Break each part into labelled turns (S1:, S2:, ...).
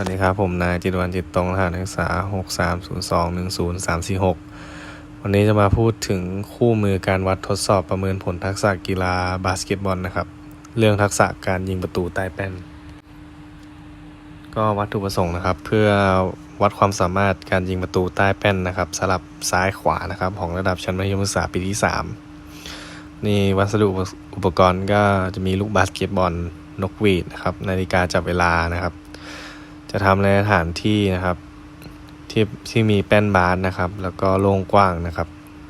S1: วัสดีครับ ผมนายจิตวันจิตตรงรหัสนักศึกษา 6 3 0 2 1 0 3 4 6วันนี้จะมาพูดถึงคู่มือการวัดทดสอบประเมินผลทักษะกีฬาบาสเกตบอลนะครับ เรื่องทักษะการยิงประตูใต้แป้น ก็วัตถุประสงค์นะครับ เพื่อวัดความสามารถการยิงประตูใต้แป้นนะครับสลับซ้ายขวานะครับ ของระดับชั้นมัธยมศึกษาปีที่ 3 นี่วัสดุอุปกรณ์ก็จะมีลูกบาสเกตบอลนกหวีดนะครับนาฬิกาจับเวลานะครับ จะทำในสถานที่นะครับ ที่ที่มีแป้นบาสนะครับ แล้วก็โล่งกว้างนะครับ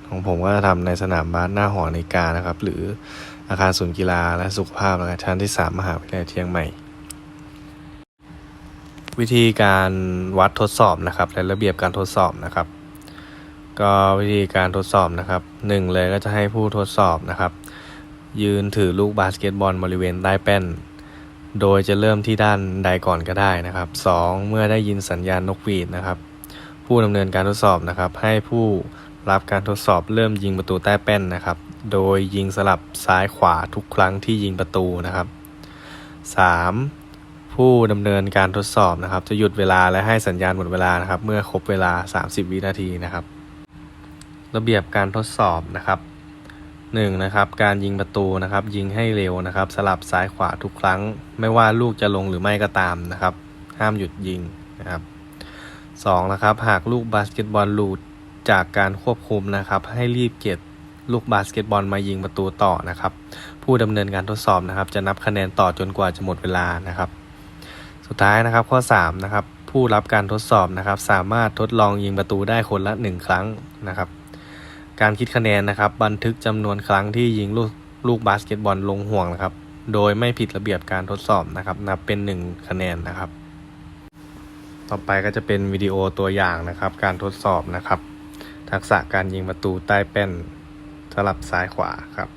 S1: ของผมก็จะทำในสนามบาสหน้าหอนาฬิกานะครับ หรืออาคารศูนย์กีฬาและสุขภาพนะครับชั้นที่ 3 มหาวิทยาลัยเชียงใหม่ วิธีการวัดทดสอบนะครับ และระเบียบการทดสอบนะครับ ก็วิธีการทดสอบนะครับหนึ่งเลยก็จะให้ผู้ทดสอบนะครับ ยืนถือลูกบาสเกตบอลบริเวณใต้แป้น โดยจะเริ่มที่ด้านใดก่อนก็ได้นะครับ 2. เมื่อได้ยินสัญญาณนกหวีดนะครับ ผู้ดำเนินการทดสอบนะครับ ให้ผู้รับการทดสอบเริ่มยิงประตูใต้แป้นนะครับ โดยยิงสลับซ้ายขวาทุกครั้งที่ยิงประตูนะครับ 3. ผู้ดำเนินการทดสอบนะครับ จะหยุดเวลาและให้สัญญาณหมดเวลานะครับ เมื่อครบเวลา 30 วินาทีนะครับ ระเบียบการทดสอบนะครับ หนึ่งนะครับการยิงประตูนะครับยิงให้เร็วนะครับ สลับซ้ายขวาทุกครั้ง ไม่ว่าลูกจะลงหรือไม่ก็ตามนะครับ ห้ามหยุดยิงนะครับสองนะครับหากลูกบาสเกตบอลหลุดจากการควบคุมนะครับ ให้รีบเก็บลูกบาสเกตบอลมายิงประตูต่อนะครับ ผู้ดำเนินการทดสอบนะครับ จะนับคะแนนต่อจนกว่าจะหมดเวลานะครับ สุดท้ายนะครับข้อ3นะครับผู้รับการทดสอบนะครับ สามารถทดลองยิงประตูได้คนละ 1 ครั้งนะครับ การคิดคะแนนนะครับ บันทึกจำนวนครั้งที่ยิงลูกลูกบาสเกตบอลลงห่วงนะครับ โดยไม่ผิดระเบียบการทดสอบนะครับ นับเป็น 1 คะแนนนะครับ ต่อไปก็จะเป็นวิดีโอตัวอย่างนะครับ การทดสอบนะครับ ทักษะการยิงประตูใต้แป้นสลับซ้ายขวาครับ